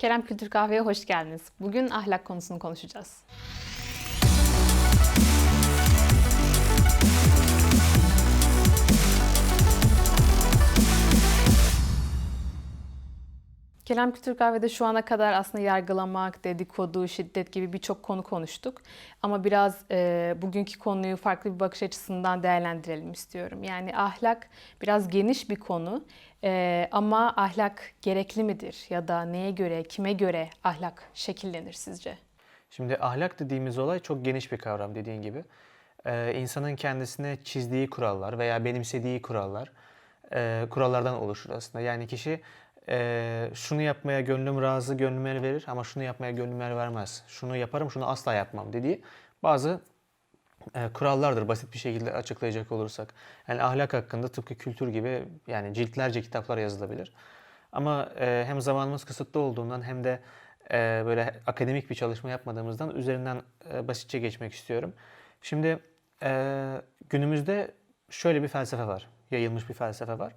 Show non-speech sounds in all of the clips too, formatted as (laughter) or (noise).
Kerem Kültür Kahve'ye hoş geldiniz. Bugün ahlak konusunu konuşacağız. Kerem Kültür Kahve'de şu ana kadar aslında yargılamak, dedikodu, şiddet gibi birçok konu konuştuk. Ama biraz e, bugünkü konuyu farklı bir bakış açısından değerlendirelim istiyorum. Yani ahlak biraz geniş bir konu E, ama ahlak gerekli midir? Ya da neye göre, kime göre ahlak şekillenir sizce? Şimdi ahlak dediğimiz olay çok geniş bir kavram dediğin gibi. Ee, insanın kendisine çizdiği kurallar veya benimsediği kurallar, e, kurallardan oluşur aslında. Yani kişi e, şunu yapmaya gönlüm razı, gönlüm el verir ama şunu yapmaya gönlüm el vermez. Şunu yaparım, şunu asla yapmam dediği bazı kurallardır basit bir şekilde açıklayacak olursak. Yani ahlak hakkında tıpkı kültür gibi yani ciltlerce kitaplar yazılabilir. Ama e, hem zamanımız kısıtlı olduğundan hem de e, böyle akademik bir çalışma yapmadığımızdan üzerinden e, basitçe geçmek istiyorum. Şimdi e, günümüzde şöyle bir felsefe var, yayılmış bir felsefe var.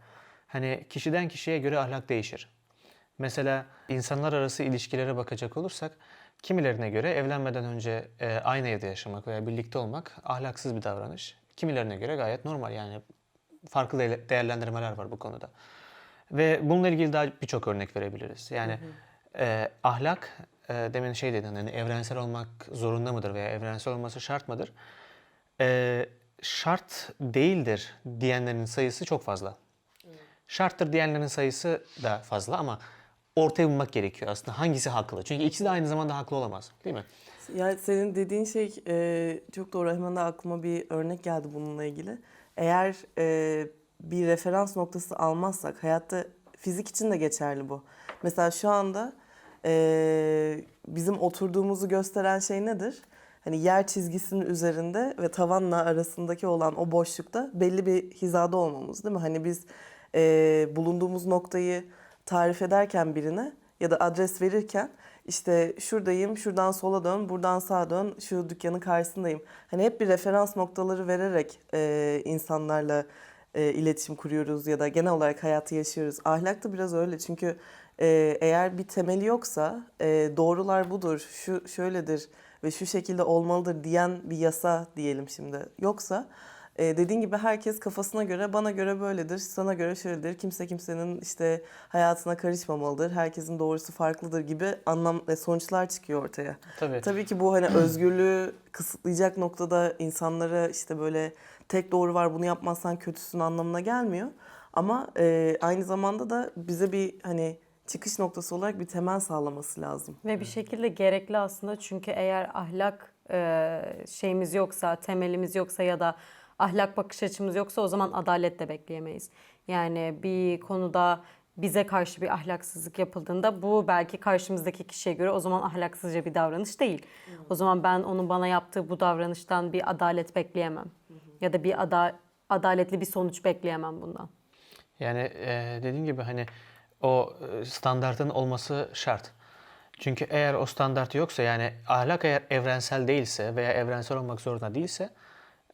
Hani kişiden kişiye göre ahlak değişir. Mesela insanlar arası ilişkilere bakacak olursak kimilerine göre evlenmeden önce e, aynı evde yaşamak veya birlikte olmak ahlaksız bir davranış. Kimilerine göre gayet normal yani farklı de- değerlendirmeler var bu konuda. Ve bununla ilgili daha birçok örnek verebiliriz. Yani e, ahlak e, demin şey dedin hani evrensel olmak zorunda mıdır veya evrensel olması şart mıdır? E, şart değildir diyenlerin sayısı çok fazla. Şarttır diyenlerin sayısı da fazla ama ortaya bulmak gerekiyor aslında. Hangisi haklı? Çünkü ikisi de aynı zamanda haklı olamaz. Değil mi? Ya senin dediğin şey e, çok doğru. Hemen de aklıma bir örnek geldi bununla ilgili. Eğer e, bir referans noktası almazsak, hayatta fizik için de geçerli bu. Mesela şu anda e, bizim oturduğumuzu gösteren şey nedir? Hani yer çizgisinin üzerinde ve tavanla arasındaki olan o boşlukta belli bir hizada olmamız değil mi? Hani biz e, bulunduğumuz noktayı tarif ederken birine ya da adres verirken işte şuradayım, şuradan sola dön, buradan sağa dön, şu dükkanın karşısındayım. Hani hep bir referans noktaları vererek e, insanlarla e, iletişim kuruyoruz ya da genel olarak hayatı yaşıyoruz. Ahlak da biraz öyle çünkü e, eğer bir temeli yoksa e, doğrular budur, şu şöyledir ve şu şekilde olmalıdır diyen bir yasa diyelim şimdi yoksa e, dediğin gibi herkes kafasına göre bana göre böyledir, sana göre şöyledir. Kimse kimsenin işte hayatına karışmamalıdır. Herkesin doğrusu farklıdır gibi anlam ve sonuçlar çıkıyor ortaya. Tabii. Tabii ki bu hani özgürlüğü kısıtlayacak noktada insanlara işte böyle tek doğru var bunu yapmazsan kötüsün anlamına gelmiyor. Ama e, aynı zamanda da bize bir hani çıkış noktası olarak bir temel sağlaması lazım. Ve bir şekilde gerekli aslında çünkü eğer ahlak e, şeyimiz yoksa, temelimiz yoksa ya da ahlak bakış açımız yoksa o zaman adalet de bekleyemeyiz. Yani bir konuda bize karşı bir ahlaksızlık yapıldığında bu belki karşımızdaki kişiye göre o zaman ahlaksızca bir davranış değil. O zaman ben onun bana yaptığı bu davranıştan bir adalet bekleyemem. Ya da bir ada, adaletli bir sonuç bekleyemem bundan. Yani e, dediğim gibi hani o e, standartın olması şart. Çünkü eğer o standart yoksa yani ahlak eğer evrensel değilse veya evrensel olmak zorunda değilse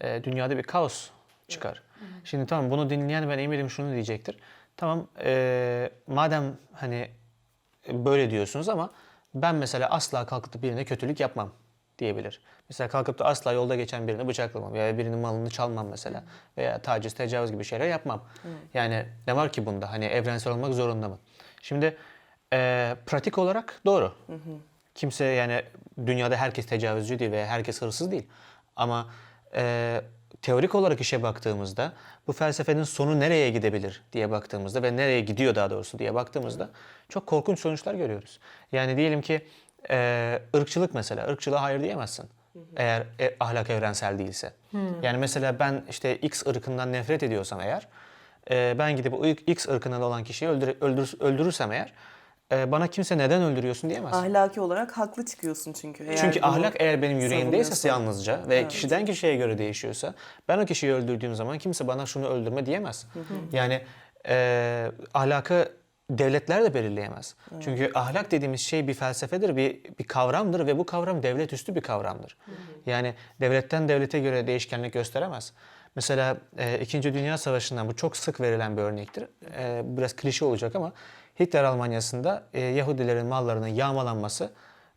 e, dünyada bir kaos çıkar. Şimdi tamam bunu dinleyen ben eminim şunu diyecektir. Tamam e, madem hani böyle diyorsunuz ama ben mesela asla kalkıp da birine kötülük yapmam diyebilir. Mesela kalkıp da asla yolda geçen birini bıçaklamam veya birinin malını çalmam mesela veya taciz, tecavüz gibi şeyler yapmam. Yani ne var ki bunda? Hani evrensel olmak zorunda mı? Şimdi e, pratik olarak doğru. Kimse yani dünyada herkes tecavüzcü değil veya herkes hırsız değil. Ama e, teorik olarak işe baktığımızda bu felsefenin sonu nereye gidebilir diye baktığımızda ve nereye gidiyor daha doğrusu diye baktığımızda çok korkunç sonuçlar görüyoruz. Yani diyelim ki e, ırkçılık mesela. ırkçılığa hayır diyemezsin. Eğer e, ahlak evrensel değilse. Yani mesela ben işte X ırkından nefret ediyorsam eğer e, ben gidip o X ırkından olan kişiyi öldür, öldür, öldürürsem eğer e, bana kimse neden öldürüyorsun diyemez. Ahlaki olarak haklı çıkıyorsun çünkü. Eğer Çünkü bunu ahlak eğer benim yüreğimdeyse yalnızca ve kişiden kişiye göre değişiyorsa ben o kişiyi öldürdüğüm zaman kimse bana şunu öldürme diyemez. Yani e, ahlakı devletler de belirleyemez. Çünkü ahlak dediğimiz şey bir felsefedir, bir, bir kavramdır ve bu kavram devlet üstü bir kavramdır. Yani devletten devlete göre değişkenlik gösteremez. Mesela e, İkinci Dünya Savaşı'ndan bu çok sık verilen bir örnektir. E, biraz klişe olacak ama Hitler Almanyası'nda e, Yahudilerin mallarının yağmalanması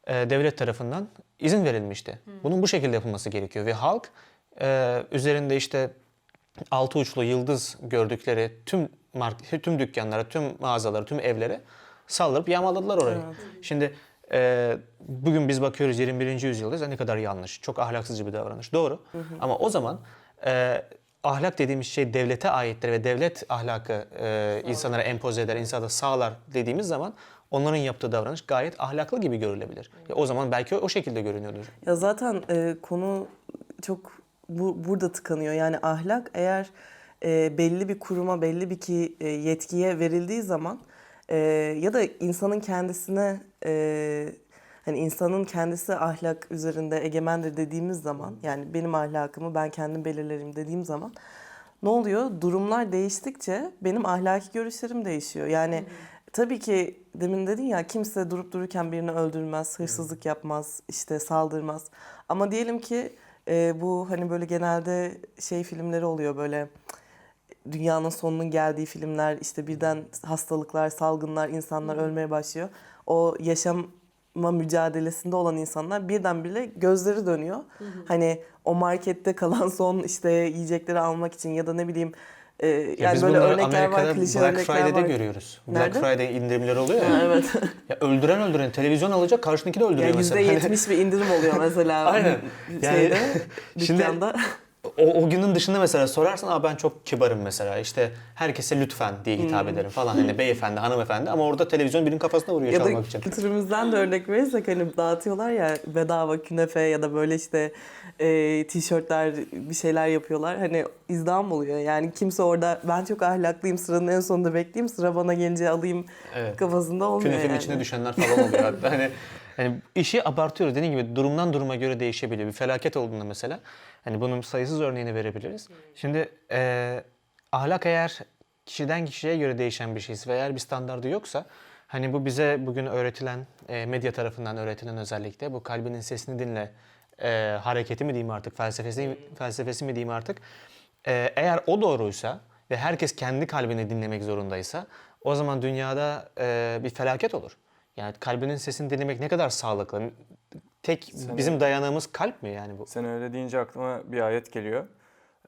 e, devlet tarafından izin verilmişti. Bunun bu şekilde yapılması gerekiyor ve halk e, üzerinde işte altı uçlu yıldız gördükleri tüm mark tüm dükkanlara, tüm mağazalara, tüm evlere saldırıp yağmaladılar orayı. Şimdi e, bugün biz bakıyoruz 21. yüzyıldayız. Ne kadar yanlış. Çok ahlaksızca bir davranış. Doğru. Ama o zaman e, ahlak dediğimiz şey devlete aittir ve devlet ahlakı e, insanlara empoze eder, insana sağlar dediğimiz zaman onların yaptığı davranış gayet ahlaklı gibi görülebilir. Ya o zaman belki o, o şekilde görünüyordur. Ya zaten e, konu çok bu, burada tıkanıyor. Yani ahlak eğer e, belli bir kuruma, belli bir ki e, yetkiye verildiği zaman e, ya da insanın kendisine e, hani insanın kendisi ahlak üzerinde egemendir dediğimiz zaman yani benim ahlakımı ben kendim belirlerim dediğim zaman ne oluyor? Durumlar değiştikçe benim ahlaki görüşlerim değişiyor. Yani tabii ki demin dedin ya kimse durup dururken birini öldürmez, hırsızlık yapmaz, işte saldırmaz. Ama diyelim ki e, bu hani böyle genelde şey filmleri oluyor böyle dünyanın sonunun geldiği filmler işte birden hastalıklar, salgınlar, insanlar ölmeye başlıyor. O yaşama mücadelesinde olan insanlar birdenbire gözleri dönüyor. Hani o markette kalan son işte yiyecekleri almak için ya da ne bileyim e, Ya yani biz böyle örnekler Amerika'da var, klişe Black örnekler Friday'de var. görüyoruz. Nerede? Black Friday indirimleri oluyor ya. Evet. (laughs) ya öldüren öldüren televizyon alacak karşındaki de öldürüyor Yani mesela. yüzde Hani- yetmiş bir indirim oluyor mesela. (laughs) Aynen. Yani Şeyde, (laughs) şimdi- dükkanda. O, o günün dışında mesela sorarsan Aa, ben çok kibarım mesela işte herkese lütfen diye hitap ederim falan hani (laughs) beyefendi hanımefendi ama orada televizyon birinin kafasına vuruyor Ya da çalmak için. kültürümüzden de örnek verirsek hani dağıtıyorlar ya bedava künefe ya da böyle işte e, tişörtler bir şeyler yapıyorlar. Hani izdam oluyor. Yani kimse orada ben çok ahlaklıyım sıranın en sonunda bekleyeyim sıra bana gelince alayım Evet. kafasında olmuyor Künefenin yani. içine düşenler falan oluyor hatta hani hani işi abartıyoruz dediğim gibi durumdan duruma göre değişebiliyor. Bir felaket olduğunda mesela hani bunun sayısız örneğini verebiliriz. Şimdi eee, ahlak eğer kişiden kişiye göre değişen bir şeyse ve eğer bir standardı yoksa hani bu bize bugün öğretilen eee, medya tarafından öğretilen özellikle bu kalbinin sesini dinle eee, hareketi mi diyeyim artık felsefesi felsefesi mi diyeyim artık eee, eğer o doğruysa ve herkes kendi kalbini dinlemek zorundaysa o zaman dünyada eee, bir felaket olur. Yani kalbinin sesini dinlemek ne kadar sağlıklı. Tek bizim dayanağımız kalp mi yani bu? Sen öyle deyince aklıma bir ayet geliyor.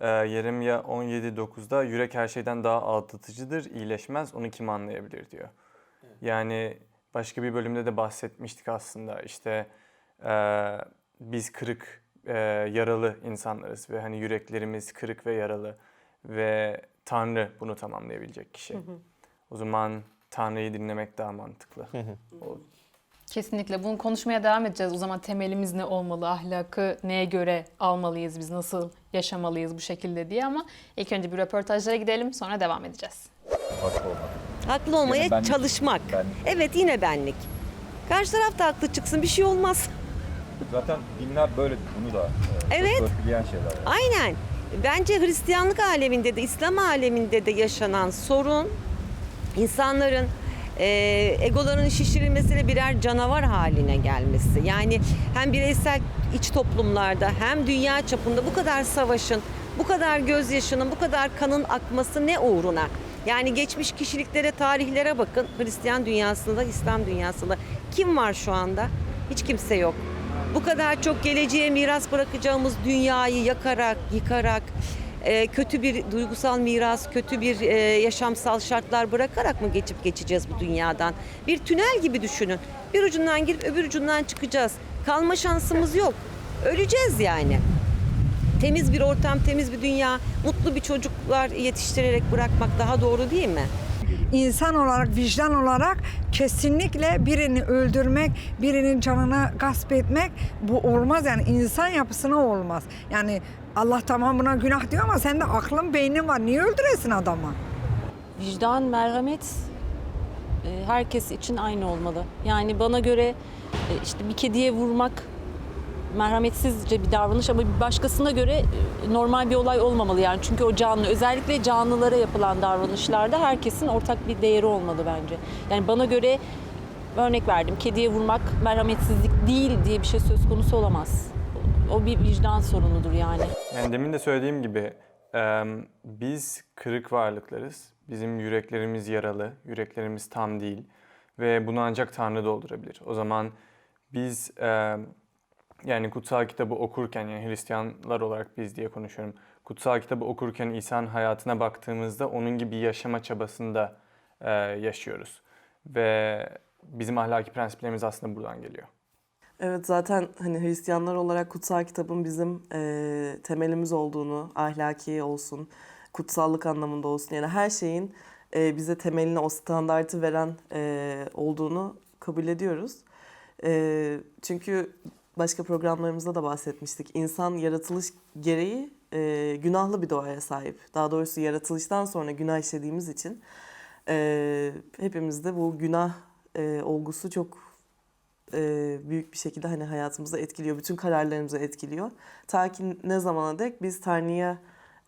Ee, Yeremya 17.9'da yürek her şeyden daha aldatıcıdır, iyileşmez, onu kim anlayabilir diyor. Yani başka bir bölümde de bahsetmiştik aslında işte e, biz kırık, e, yaralı insanlarız ve hani yüreklerimiz kırık ve yaralı ve Tanrı bunu tamamlayabilecek kişi. O zaman Tanrı'yı dinlemek daha mantıklı. O- Kesinlikle bunu konuşmaya devam edeceğiz. O zaman temelimiz ne olmalı, ahlakı neye göre almalıyız, biz nasıl yaşamalıyız bu şekilde diye ama ilk önce bir röportajlara gidelim sonra devam edeceğiz. Haklı olmak. Haklı olmaya benlik. çalışmak. Benlik. Evet yine benlik. Karşı taraf da haklı çıksın bir şey olmaz. Zaten dinler böyle bunu da e, Evet. şeyler. yani. Aynen. Bence Hristiyanlık aleminde de İslam aleminde de yaşanan sorun insanların e, egolarının şişirilmesiyle birer canavar haline gelmesi. Yani hem bireysel iç toplumlarda hem dünya çapında bu kadar savaşın, bu kadar gözyaşının, bu kadar kanın akması ne uğruna? Yani geçmiş kişiliklere, tarihlere bakın. Hristiyan dünyasında, İslam dünyasında kim var şu anda? Hiç kimse yok. Bu kadar çok geleceğe miras bırakacağımız dünyayı yakarak, yıkarak, e, kötü bir duygusal miras, kötü bir e, yaşamsal şartlar bırakarak mı geçip geçeceğiz bu dünyadan? Bir tünel gibi düşünün. Bir ucundan girip öbür ucundan çıkacağız. Kalma şansımız yok. Öleceğiz yani. Temiz bir ortam, temiz bir dünya, mutlu bir çocuklar yetiştirerek bırakmak daha doğru değil mi? İnsan olarak, vicdan olarak kesinlikle birini öldürmek, birinin canına gasp etmek bu olmaz yani insan yapısına olmaz. Yani Allah tamam buna günah diyor ama sende aklın beynin var. Niye öldüresin adamı? Vicdan, merhamet e, herkes için aynı olmalı. Yani bana göre e, işte bir kediye vurmak merhametsizce bir davranış ama bir başkasına göre e, normal bir olay olmamalı yani. Çünkü o canlı, özellikle canlılara yapılan davranışlarda herkesin ortak bir değeri olmalı bence. Yani bana göre örnek verdim. Kediye vurmak merhametsizlik değil diye bir şey söz konusu olamaz. O bir vicdan sorunudur yani. Yani demin de söylediğim gibi biz kırık varlıklarız. Bizim yüreklerimiz yaralı, yüreklerimiz tam değil ve bunu ancak Tanrı doldurabilir. O zaman biz yani kutsal kitabı okurken yani Hristiyanlar olarak biz diye konuşuyorum. Kutsal kitabı okurken İsa'nın hayatına baktığımızda onun gibi yaşama çabasında e, yaşıyoruz. Ve bizim ahlaki prensiplerimiz aslında buradan geliyor. Evet zaten hani Hristiyanlar olarak kutsal kitabın bizim e, temelimiz olduğunu, ahlaki olsun, kutsallık anlamında olsun yani her şeyin e, bize temelini o standartı veren e, olduğunu kabul ediyoruz. E, çünkü başka programlarımızda da bahsetmiştik. İnsan yaratılış gereği e, günahlı bir doğaya sahip. Daha doğrusu yaratılıştan sonra günah işlediğimiz için e, hepimizde bu günah e, olgusu çok e, büyük bir şekilde hani hayatımıza etkiliyor. Bütün kararlarımızı etkiliyor. Ta ki ne zamana dek biz Tanrı'ya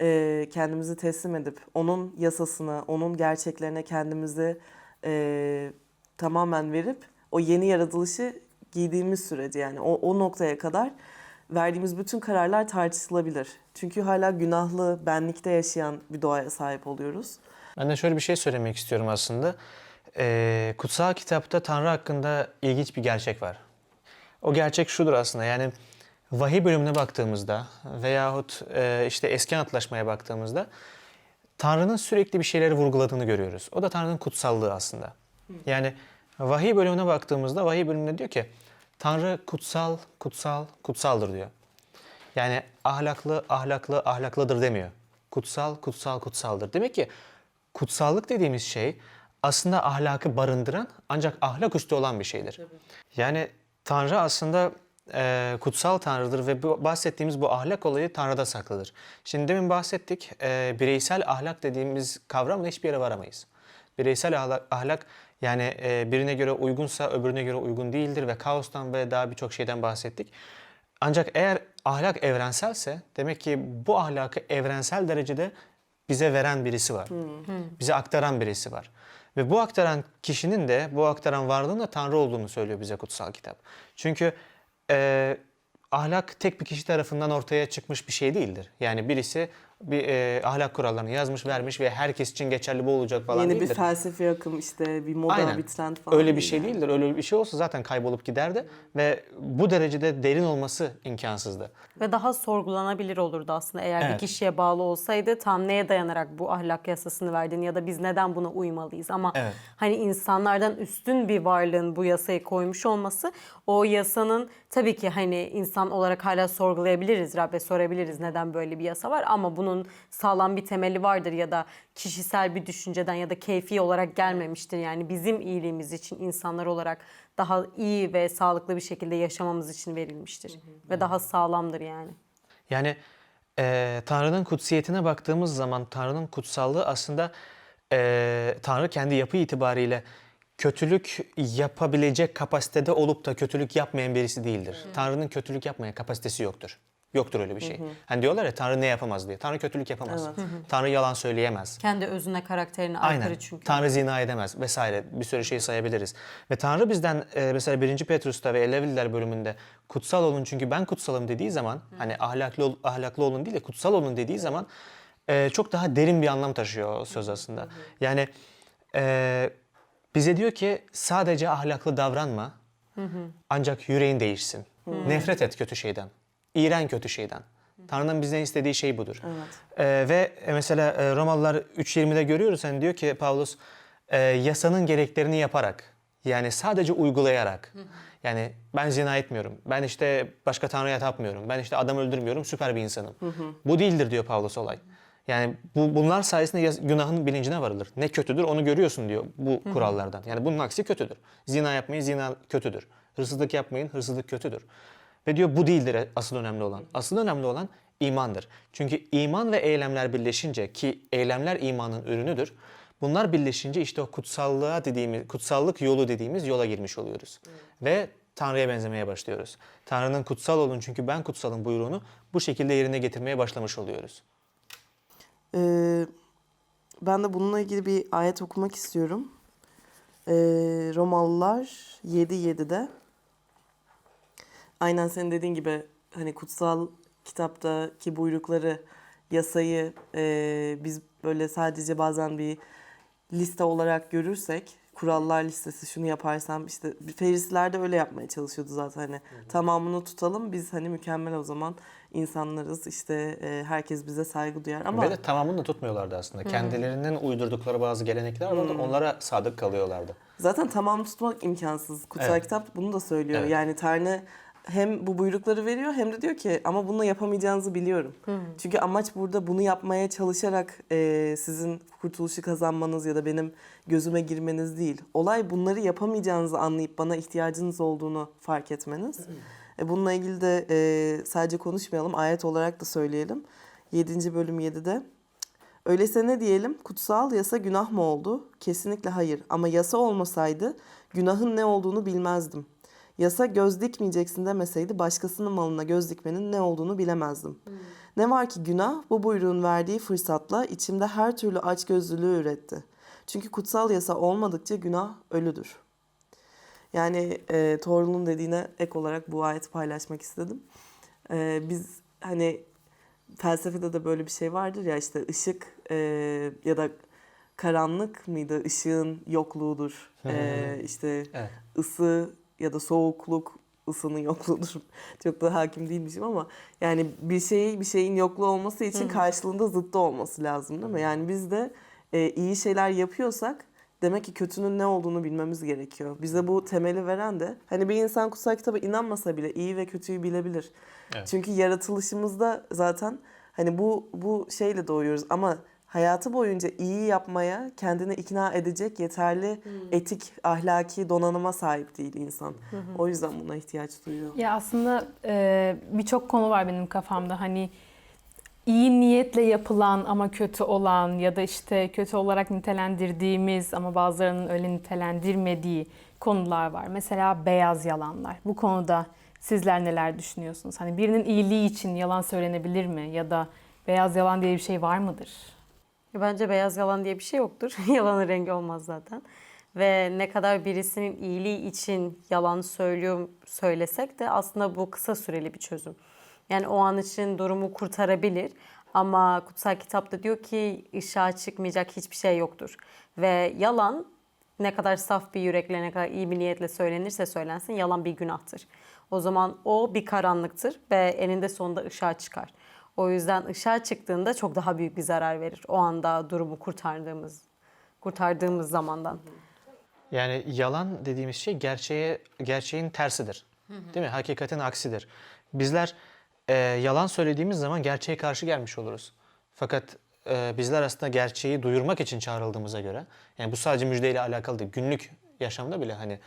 e, kendimizi teslim edip onun yasasına, onun gerçeklerine kendimizi e, tamamen verip o yeni yaratılışı giydiğimiz sürece yani o, o noktaya kadar verdiğimiz bütün kararlar tartışılabilir. Çünkü hala günahlı benlikte yaşayan bir doğaya sahip oluyoruz. Ben de şöyle bir şey söylemek istiyorum aslında. Ee, kutsal kitapta Tanrı hakkında ilginç bir gerçek var. O gerçek şudur aslında yani vahiy bölümüne baktığımızda veyahut e, işte eski antlaşmaya baktığımızda Tanrı'nın sürekli bir şeyleri vurguladığını görüyoruz. O da Tanrı'nın kutsallığı aslında. Yani vahiy bölümüne baktığımızda vahiy bölümünde diyor ki Tanrı kutsal, kutsal, kutsaldır diyor. Yani ahlaklı, ahlaklı, ahlaklıdır demiyor. Kutsal, kutsal, kutsaldır. Demek ki kutsallık dediğimiz şey aslında ahlakı barındıran ancak ahlak üstü olan bir şeydir. Yani Tanrı aslında e, kutsal Tanrı'dır ve bu bahsettiğimiz bu ahlak olayı Tanrı'da saklıdır. Şimdi demin bahsettik e, bireysel ahlak dediğimiz kavramla hiçbir yere varamayız. Bireysel ahlak, yani e, birine göre uygunsa öbürüne göre uygun değildir ve kaostan ve daha birçok şeyden bahsettik. Ancak eğer ahlak evrenselse demek ki bu ahlakı evrensel derecede bize veren birisi var. Bize aktaran birisi var. Ve bu aktaran kişinin de bu aktaran varlığın da Tanrı olduğunu söylüyor bize kutsal kitap. Çünkü e, ahlak tek bir kişi tarafından ortaya çıkmış bir şey değildir. Yani birisi bir e, ahlak kurallarını yazmış, vermiş ve herkes için geçerli bu olacak falan Yeni değildir. bir felsefi akım işte bir moda, Aynen. bir trend falan Öyle bir şey yani. değildir. Öyle bir şey olsa zaten kaybolup giderdi ve bu derecede derin olması imkansızdı. Ve daha sorgulanabilir olurdu aslında eğer Evet. bir kişiye bağlı olsaydı tam neye dayanarak bu ahlak yasasını verdin ya da biz neden buna uymalıyız ama Evet. hani insanlardan üstün bir varlığın bu yasayı koymuş olması o yasanın tabii ki hani insan olarak hala sorgulayabiliriz Rabbe sorabiliriz neden böyle bir yasa var ama bunun sağlam bir temeli vardır ya da kişisel bir düşünceden ya da keyfi olarak gelmemiştir yani bizim iyiliğimiz için insanlar olarak daha iyi ve sağlıklı bir şekilde yaşamamız için verilmiştir ve daha sağlamdır yani. Yani e, Tanrı'nın kutsiyetine baktığımız zaman Tanrı'nın kutsallığı aslında e, Tanrı kendi yapı itibariyle kötülük yapabilecek kapasitede olup da kötülük yapmayan birisi değildir. Tanrı'nın kötülük yapmaya kapasitesi yoktur. Yoktur öyle bir şey. Hani diyorlar ya Tanrı ne yapamaz diye. Tanrı kötülük yapamaz. Tanrı yalan söyleyemez. Kendi özüne karakterine Aynen. aykırı çünkü. Tanrı zina edemez vesaire bir sürü şey sayabiliriz. Ve Tanrı bizden e, mesela 1. Petrus'ta ve Elevililer bölümünde kutsal olun çünkü ben kutsalım dediği zaman hani ahlaklı ol- ahlaklı olun değil de kutsal olun dediği zaman e, çok daha derin bir anlam taşıyor söz aslında. Yani e, bize diyor ki sadece ahlaklı davranma ancak yüreğin değişsin. Nefret et kötü şeyden. İğren kötü şeyden. Tanrı'nın bizden istediği şey budur. Evet. Ee, ve mesela e, Romalılar 3.20'de görüyoruz hani diyor ki Pavlus e, yasanın gereklerini yaparak yani sadece uygulayarak yani ben zina etmiyorum. Ben işte başka tanrıya tapmıyorum. Ben işte adam öldürmüyorum. Süper bir insanım. Bu değildir diyor Pavlus olay. Yani bu bunlar sayesinde günahın bilincine varılır. Ne kötüdür onu görüyorsun diyor bu kurallardan. Yani bunun aksi kötüdür. Zina yapmayın zina kötüdür. Hırsızlık yapmayın hırsızlık kötüdür. Ve diyor bu değildir asıl önemli olan. Asıl önemli olan imandır. Çünkü iman ve eylemler birleşince ki eylemler imanın ürünüdür. Bunlar birleşince işte o kutsallığa dediğimiz, kutsallık yolu dediğimiz yola girmiş oluyoruz. Ve Tanrı'ya benzemeye başlıyoruz. Tanrı'nın kutsal olun çünkü ben kutsalım buyruğunu bu şekilde yerine getirmeye başlamış oluyoruz. Ee, ben de bununla ilgili bir ayet okumak istiyorum. Ee, Romalılar 7.7'de. Aynen senin dediğin gibi hani kutsal kitaptaki buyrukları, yasayı e, biz böyle sadece bazen bir liste olarak görürsek kurallar listesi şunu yaparsam işte Ferisler de öyle yapmaya çalışıyordu zaten hani tamamını tutalım biz hani mükemmel o zaman insanlarız işte e, herkes bize saygı duyar ama Ve de tamamını da tutmuyorlardı aslında. Kendilerinin uydurdukları bazı gelenekler vardı. Onlara sadık kalıyorlardı. Zaten tamam tutmak imkansız. Kutsal Evet. kitap bunu da söylüyor. Evet. Yani Tanrı hem bu buyrukları veriyor hem de diyor ki ama bunu yapamayacağınızı biliyorum. Çünkü amaç burada bunu yapmaya çalışarak e, sizin kurtuluşu kazanmanız ya da benim gözüme girmeniz değil. Olay bunları yapamayacağınızı anlayıp bana ihtiyacınız olduğunu fark etmeniz. E, bununla ilgili de e, sadece konuşmayalım ayet olarak da söyleyelim. 7. bölüm 7'de. Öyleyse ne diyelim? Kutsal yasa günah mı oldu? Kesinlikle hayır. Ama yasa olmasaydı günahın ne olduğunu bilmezdim. Yasa göz dikmeyeceksin demeseydi başkasının malına göz dikmenin ne olduğunu bilemezdim. Ne var ki günah bu buyruğun verdiği fırsatla içimde her türlü açgözlülüğü üretti. Çünkü kutsal yasa olmadıkça günah ölüdür. Yani e, Torun'un dediğine ek olarak bu ayeti paylaşmak istedim. E, biz hani felsefede de böyle bir şey vardır ya işte ışık e, ya da karanlık mıydı? Işığın yokluğudur. E, işte Evet. ısı ya da soğukluk ısının (laughs) yokluğudur. Çok da hakim değilmişim ama yani bir şey bir şeyin yokluğu olması için karşılığında zıttı olması lazım değil mi? Yani biz de e, iyi şeyler yapıyorsak demek ki kötünün ne olduğunu bilmemiz gerekiyor. Bize bu temeli veren de hani bir insan kutsal kitaba inanmasa bile iyi ve kötüyü bilebilir. Evet. Çünkü yaratılışımızda zaten hani bu bu şeyle doğuyoruz ama hayatı boyunca iyi yapmaya kendini ikna edecek yeterli etik, ahlaki donanıma sahip değil insan. O yüzden buna ihtiyaç duyuyor. Ya aslında e, birçok konu var benim kafamda. Hani iyi niyetle yapılan ama kötü olan ya da işte kötü olarak nitelendirdiğimiz ama bazılarının öyle nitelendirmediği konular var. Mesela beyaz yalanlar. Bu konuda sizler neler düşünüyorsunuz? Hani birinin iyiliği için yalan söylenebilir mi? Ya da beyaz yalan diye bir şey var mıdır? Bence beyaz yalan diye bir şey yoktur. (laughs) Yalanın rengi olmaz zaten. Ve ne kadar birisinin iyiliği için yalan söylüyor söylesek de aslında bu kısa süreli bir çözüm. Yani o an için durumu kurtarabilir. Ama kutsal kitapta diyor ki ışığa çıkmayacak hiçbir şey yoktur. Ve yalan ne kadar saf bir yürekle, ne kadar iyi bir niyetle söylenirse söylensin yalan bir günahtır. O zaman o bir karanlıktır ve eninde sonunda ışığa çıkar. O yüzden ışığa çıktığında çok daha büyük bir zarar verir. O anda durumu kurtardığımız kurtardığımız zamandan. Yani yalan dediğimiz şey gerçeğe gerçeğin tersidir. Değil mi? Hakikatin aksidir. Bizler e, yalan söylediğimiz zaman gerçeğe karşı gelmiş oluruz. Fakat e, bizler aslında gerçeği duyurmak için çağrıldığımıza göre, yani bu sadece müjdeyle alakalı değil, günlük yaşamda bile hani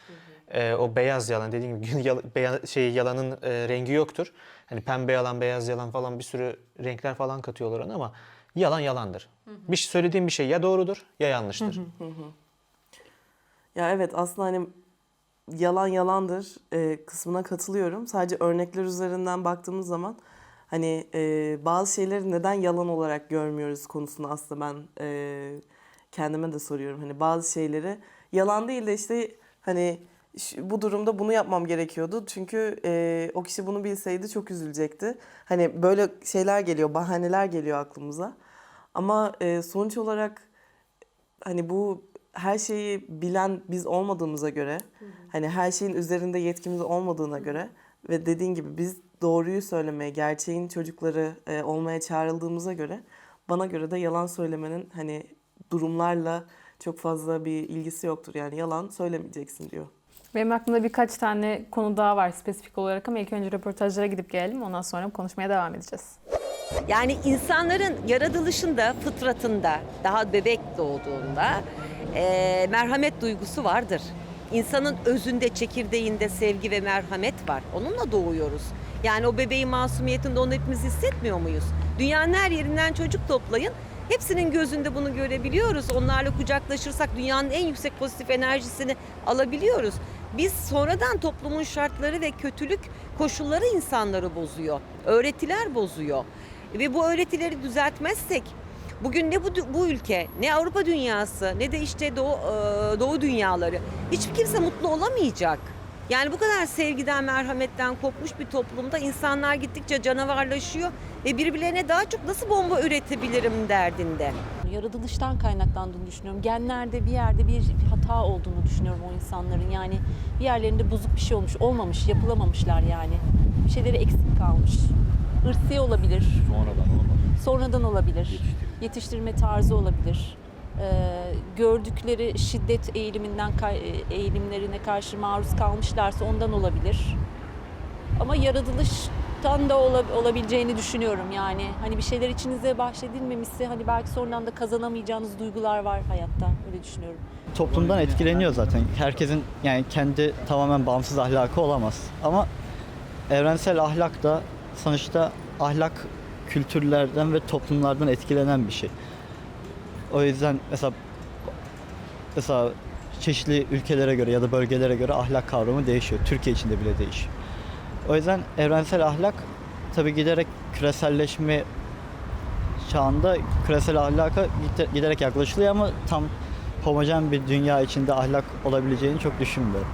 e, o beyaz yalan dediğim gibi (laughs) yal- beya- şey yalanın e, rengi yoktur. Hani pembe yalan, beyaz yalan falan bir sürü renkler falan katıyorlar ona ama yalan yalandır. Bir şey söylediğim bir şey ya doğrudur ya yanlıştır. Ya evet aslında hani yalan yalandır e, kısmına katılıyorum. Sadece örnekler üzerinden baktığımız zaman hani e, bazı şeyleri neden yalan olarak görmüyoruz konusunu aslında ben e, kendime de soruyorum. Hani bazı şeyleri yalan değil de işte hani bu durumda bunu yapmam gerekiyordu. Çünkü e, o kişi bunu bilseydi çok üzülecekti. Hani böyle şeyler geliyor, bahaneler geliyor aklımıza. Ama e, sonuç olarak hani bu her şeyi bilen biz olmadığımıza göre, hani her şeyin üzerinde yetkimiz olmadığına göre ve dediğin gibi biz doğruyu söylemeye, gerçeğin çocukları e, olmaya çağrıldığımıza göre bana göre de yalan söylemenin hani durumlarla çok fazla bir ilgisi yoktur. Yani yalan söylemeyeceksin diyor. Benim aklımda birkaç tane konu daha var spesifik olarak ama ilk önce röportajlara gidip gelelim. Ondan sonra konuşmaya devam edeceğiz. Yani insanların yaratılışında, fıtratında, daha bebek doğduğunda eee, merhamet duygusu vardır. İnsanın özünde, çekirdeğinde sevgi ve merhamet var. Onunla doğuyoruz. Yani o bebeğin masumiyetinde onu hepimiz hissetmiyor muyuz? Dünyanın her yerinden çocuk toplayın. Hepsinin gözünde bunu görebiliyoruz. Onlarla kucaklaşırsak dünyanın en yüksek pozitif enerjisini alabiliyoruz. Biz sonradan toplumun şartları ve kötülük koşulları insanları bozuyor. Öğretiler bozuyor. Ve bu öğretileri düzeltmezsek bugün ne bu, bu ülke, ne Avrupa dünyası, ne de işte Doğu, Doğu dünyaları hiçbir kimse mutlu olamayacak. Yani bu kadar sevgiden, merhametten kopmuş bir toplumda insanlar gittikçe canavarlaşıyor ve birbirlerine daha çok nasıl bomba üretebilirim derdinde. Yaratılıştan kaynaklandığını düşünüyorum. Genlerde bir yerde bir, hata olduğunu düşünüyorum o insanların. Yani bir yerlerinde bozuk bir şey olmuş, olmamış, yapılamamışlar yani. Bir şeyleri eksik kalmış. Irsi olabilir, Sonradan olmaz. sonradan olabilir. Yetiştirme. Yetiştirme tarzı olabilir. Ee, gördükleri şiddet eğiliminden kay- eğilimlerine karşı maruz kalmışlarsa ondan olabilir. Ama yaratılıştan da ola- olabileceğini düşünüyorum yani. Hani bir şeyler içinize bahşedilmemişse hani belki sonradan da kazanamayacağınız duygular var hayatta. Öyle düşünüyorum. toplumdan etkileniyor zaten. Herkesin yani kendi tamamen bağımsız ahlakı olamaz. Ama evrensel ahlak da sonuçta ahlak kültürlerden ve toplumlardan etkilenen bir şey. O yüzden mesela mesela çeşitli ülkelere göre ya da bölgelere göre ahlak kavramı değişiyor. Türkiye içinde bile değişiyor. O yüzden evrensel ahlak tabii giderek küreselleşme çağında küresel ahlaka gide- giderek yaklaşılıyor ama tam homojen bir dünya içinde ahlak olabileceğini çok düşünmüyorum.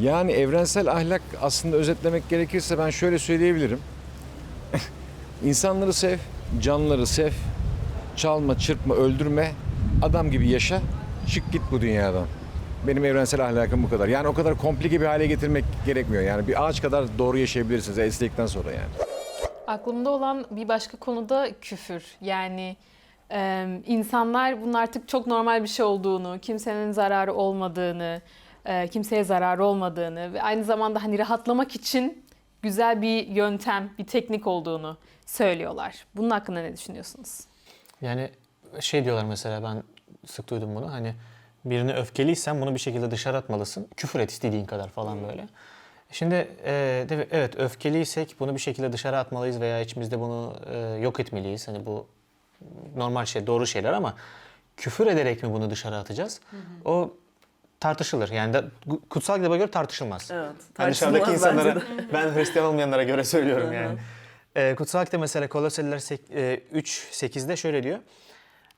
Yani evrensel ahlak aslında özetlemek gerekirse ben şöyle söyleyebilirim. (laughs) İnsanları sev, canlıları sev, çalma, çırpma, öldürme, adam gibi yaşa, çık git bu dünyadan. Benim evrensel ahlakım bu kadar. Yani o kadar komplike bir hale getirmek gerekmiyor. Yani bir ağaç kadar doğru yaşayabilirsiniz esnekten sonra yani. Aklımda olan bir başka konuda küfür. Yani e, insanlar bunun artık çok normal bir şey olduğunu, kimsenin zararı olmadığını, e, kimseye zararı olmadığını ve aynı zamanda hani rahatlamak için güzel bir yöntem, bir teknik olduğunu söylüyorlar. Bunun hakkında ne düşünüyorsunuz? Yani şey diyorlar mesela ben sık duydum bunu hani birine öfkeliysen bunu bir şekilde dışarı atmalısın. Küfür et istediğin kadar falan böyle. Şimdi e, de- evet öfkeliysek bunu bir şekilde dışarı atmalıyız veya içimizde bunu e, yok etmeliyiz. Hani bu normal şey, doğru şeyler ama küfür ederek mi bunu dışarı atacağız? O tartışılır. Yani da, kutsal kitaba göre tartışılmaz. Evet. Dışarıdaki tartışılmaz bence insanlara, ben Hristiyan olmayanlara göre söylüyorum yani. Ee, kutsal kitap mesela Koloseliler sek- e, 3.8'de şöyle diyor.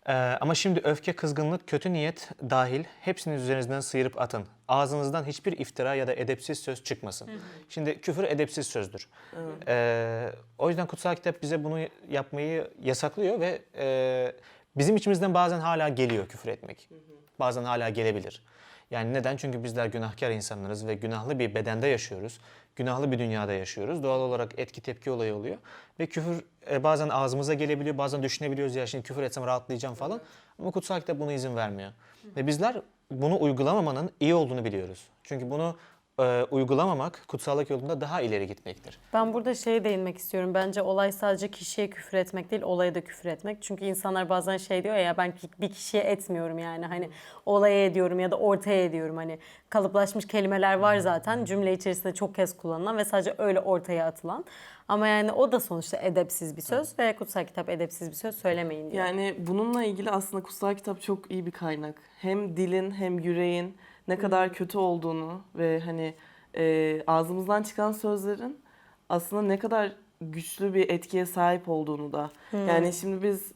Ee, ama şimdi öfke, kızgınlık, kötü niyet dahil hepsini üzerinizden sıyırıp atın. Ağzınızdan hiçbir iftira ya da edepsiz söz çıkmasın. Şimdi küfür edepsiz sözdür. Ee, o yüzden kutsal kitap bize bunu yapmayı yasaklıyor ve e, bizim içimizden bazen hala geliyor küfür etmek. Bazen hala gelebilir. Yani neden? Çünkü bizler günahkar insanlarız ve günahlı bir bedende yaşıyoruz. Günahlı bir dünyada yaşıyoruz. Doğal olarak etki tepki olayı oluyor. Ve küfür e, bazen ağzımıza gelebiliyor, bazen düşünebiliyoruz ya şimdi küfür etsem rahatlayacağım falan. Ama kutsal kitap buna izin vermiyor. Ve bizler bunu uygulamamanın iyi olduğunu biliyoruz. Çünkü bunu e, uygulamamak kutsallık yolunda daha ileri gitmektir. Ben burada şeye değinmek istiyorum. Bence olay sadece kişiye küfür etmek değil, olaya da küfür etmek. Çünkü insanlar bazen şey diyor ya ben ki- bir kişiye etmiyorum yani hani olaya ediyorum ya da ortaya ediyorum. Hani kalıplaşmış kelimeler var zaten cümle içerisinde çok kez kullanılan ve sadece öyle ortaya atılan. Ama yani o da sonuçta edepsiz bir söz ve kutsal kitap edepsiz bir söz söylemeyin diyor. Yani bununla ilgili aslında kutsal kitap çok iyi bir kaynak. Hem dilin hem yüreğin ne kadar kötü olduğunu ve hani e, ağzımızdan çıkan sözlerin aslında ne kadar güçlü bir etkiye sahip olduğunu da. Yani şimdi biz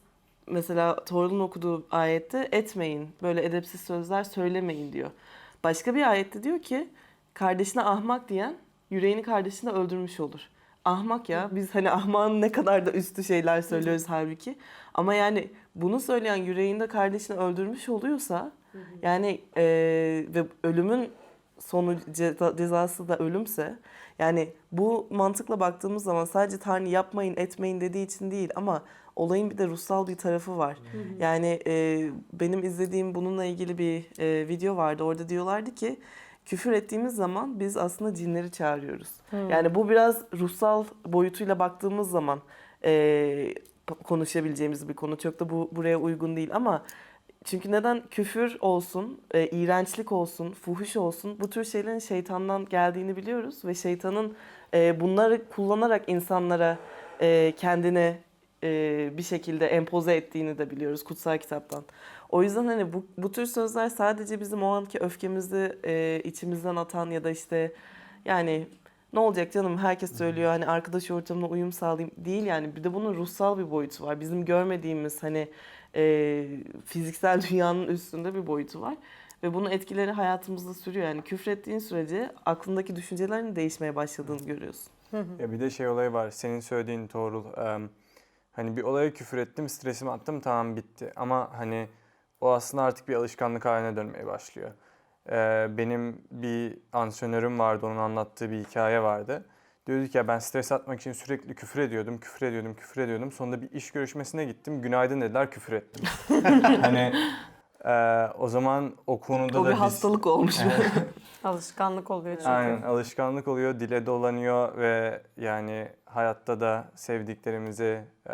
mesela Torun'un okuduğu ayette etmeyin, böyle edepsiz sözler söylemeyin diyor. Başka bir ayette diyor ki kardeşine ahmak diyen yüreğini kardeşine öldürmüş olur. Ahmak ya. Biz hani ahmağın ne kadar da üstü şeyler söylüyoruz halbuki. Ama yani bunu söyleyen yüreğinde kardeşini öldürmüş oluyorsa yani e, ve ölümün sonu ceza- cezası da ölümse yani bu mantıkla baktığımız zaman sadece Tanrı yapmayın etmeyin dediği için değil ama olayın bir de ruhsal bir tarafı var. Yani e, benim izlediğim bununla ilgili bir e, video vardı. Orada diyorlardı ki küfür ettiğimiz zaman biz aslında cinleri çağırıyoruz. Yani bu biraz ruhsal boyutuyla baktığımız zaman e, konuşabileceğimiz bir konu. Çok da bu buraya uygun değil ama çünkü neden küfür olsun, e, iğrençlik olsun, fuhuş olsun bu tür şeylerin şeytandan geldiğini biliyoruz ve şeytanın e, bunları kullanarak insanlara e, kendine e, bir şekilde empoze ettiğini de biliyoruz kutsal kitaptan. O yüzden hani bu, bu tür sözler sadece bizim o anki öfkemizi e, içimizden atan ya da işte yani ne olacak canım herkes söylüyor hani arkadaş ortamına uyum sağlayayım değil yani bir de bunun ruhsal bir boyutu var. Bizim görmediğimiz hani e, fiziksel (laughs) dünyanın üstünde bir boyutu var. Ve bunun etkileri hayatımızda sürüyor. Yani küfrettiğin sürece aklındaki düşüncelerin değişmeye başladığını görüyorsun. Ya bir de şey olayı var. Senin söylediğin Tuğrul. em, hani bir olaya küfür ettim, stresimi attım, tamam bitti. Ama hani o aslında artık bir alışkanlık haline dönmeye başlıyor. Ee, benim bir antrenörüm vardı, onun anlattığı bir hikaye vardı. Diyordu ki ya ben stres atmak için sürekli küfür ediyordum, küfür ediyordum, küfür ediyordum. Sonunda bir iş görüşmesine gittim, günaydın dediler, küfür ettim. (laughs) hani e, o zaman o konuda O da bir biz- hastalık olmuş. (laughs) Alışkanlık oluyor çünkü. Aynen alışkanlık oluyor, dile dolanıyor ve yani hayatta da sevdiklerimize e,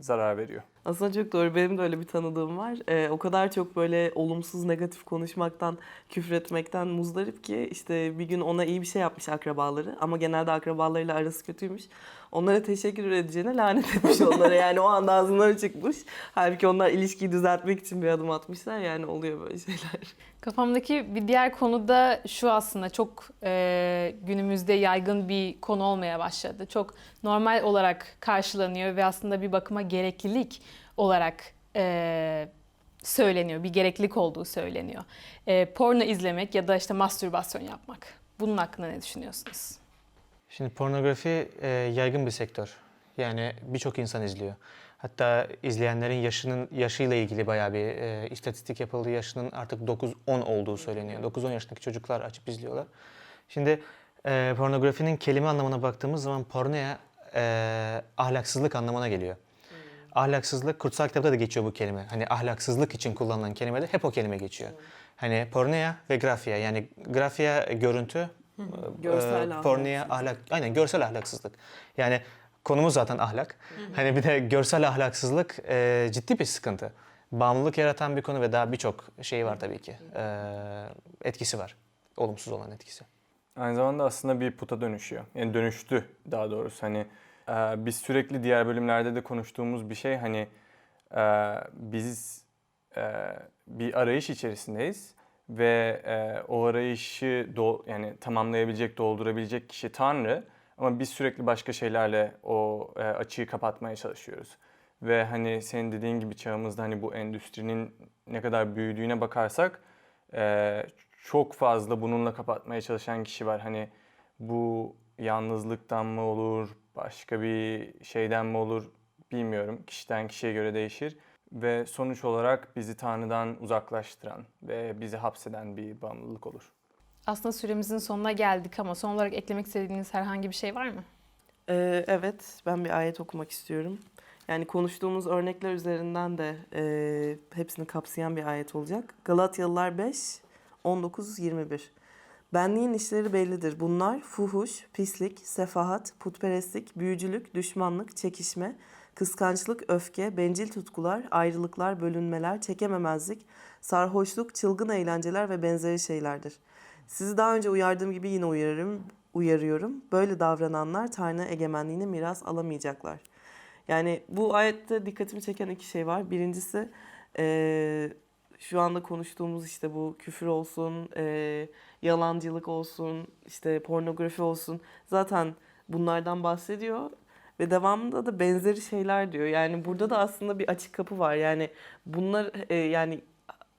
zarar veriyor. Aslında çok doğru. Benim de öyle bir tanıdığım var. Ee, o kadar çok böyle olumsuz, negatif konuşmaktan, küfretmekten muzdarip ki işte bir gün ona iyi bir şey yapmış akrabaları ama genelde akrabalarıyla arası kötüymüş. Onlara teşekkür edeceğine lanet (laughs) etmiş onlara. Yani o anda ağzından çıkmış. Halbuki onlar ilişkiyi düzeltmek için bir adım atmışlar. Yani oluyor böyle şeyler. Kafamdaki bir diğer konu da şu aslında çok e, günümüzde yaygın bir konu olmaya başladı. Çok normal olarak karşılanıyor ve aslında bir bakıma gereklilik olarak e, söyleniyor. Bir gereklilik olduğu söyleniyor. E, porno izlemek ya da işte mastürbasyon yapmak. Bunun hakkında ne düşünüyorsunuz? Şimdi pornografi e, yaygın bir sektör. Yani birçok insan izliyor. Hatta izleyenlerin yaşının yaşıyla ilgili bayağı bir e, istatistik yapıldı. Yaşının artık 9-10 olduğu söyleniyor. 9-10 yaşındaki çocuklar açıp izliyorlar. Şimdi e, pornografinin kelime anlamına baktığımız zaman pornoya e, ahlaksızlık anlamına geliyor. Ahlaksızlık kutsal kitapta da geçiyor bu kelime. Hani ahlaksızlık için kullanılan kelimede hep o kelime geçiyor. Hani porneia ve grafia yani grafia görüntü, Görsel e, porneia ahlak aynen görsel ahlaksızlık. Yani konumuz zaten ahlak. Hani bir de görsel ahlaksızlık e, ciddi bir sıkıntı. Bağımlılık yaratan bir konu ve daha birçok şey var tabii ki. E, etkisi var. Olumsuz olan etkisi. Aynı zamanda aslında bir puta dönüşüyor. Yani dönüştü daha doğrusu. Hani e, biz sürekli diğer bölümlerde de konuştuğumuz bir şey hani e, biz e, bir arayış içerisindeyiz ve e, o arayışı do yani tamamlayabilecek, doldurabilecek kişi Tanrı ama biz sürekli başka şeylerle o e, açığı kapatmaya çalışıyoruz. Ve hani senin dediğin gibi çağımızda hani bu endüstrinin ne kadar büyüdüğüne bakarsak e, çok fazla bununla kapatmaya çalışan kişi var. Hani bu yalnızlıktan mı olur, başka bir şeyden mi olur bilmiyorum. Kişiden kişiye göre değişir. Ve sonuç olarak bizi Tanrı'dan uzaklaştıran ve bizi hapseden bir bağımlılık olur. Aslında süremizin sonuna geldik ama son olarak eklemek istediğiniz herhangi bir şey var mı? Ee, evet, ben bir ayet okumak istiyorum. Yani konuştuğumuz örnekler üzerinden de e, hepsini kapsayan bir ayet olacak. Galatyalılar 5, 19-21. Benliğin işleri bellidir. Bunlar fuhuş, pislik, sefahat, putperestlik, büyücülük, düşmanlık, çekişme, kıskançlık, öfke, bencil tutkular, ayrılıklar, bölünmeler, çekememezlik, sarhoşluk, çılgın eğlenceler ve benzeri şeylerdir. Sizi daha önce uyardığım gibi yine uyarırım, uyarıyorum. Böyle davrananlar Tanrı egemenliğine miras alamayacaklar. Yani bu ayette dikkatimi çeken iki şey var. Birincisi eee, şu anda konuştuğumuz işte bu küfür olsun, eee, yalancılık olsun, işte pornografi olsun. Zaten bunlardan bahsediyor ve devamında da benzeri şeyler diyor. Yani burada da aslında bir açık kapı var. Yani bunlar e, yani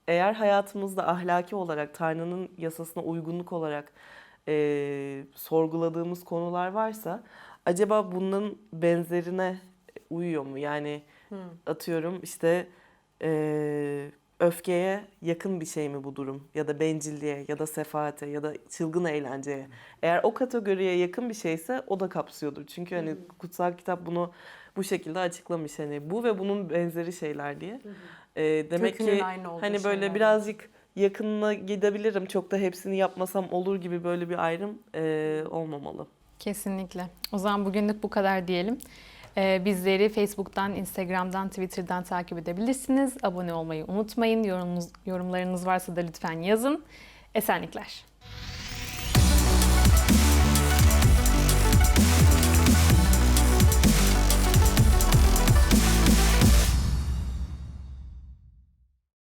eğer hayatımızda ahlaki olarak Tanrı'nın yasasına uygunluk olarak e, sorguladığımız konular varsa acaba bunun benzerine uyuyor mu? Yani atıyorum işte e, öfkeye yakın bir şey mi bu durum? Ya da bencilliğe ya da sefaate ya da çılgın eğlenceye. Eğer o kategoriye yakın bir şeyse o da kapsıyordur. Çünkü hani kutsal kitap bunu bu şekilde açıklamış hani bu ve bunun benzeri şeyler diye. E, demek Kökünün ki hani böyle şeyler. birazcık yakınına gidebilirim. Çok da hepsini yapmasam olur gibi böyle bir ayrım e, olmamalı. Kesinlikle. O zaman bugünlük bu kadar diyelim. Ee, bizleri Facebook'tan, Instagram'dan, Twitter'dan takip edebilirsiniz. Abone olmayı unutmayın. Yorumunuz, yorumlarınız varsa da lütfen yazın. Esenlikler.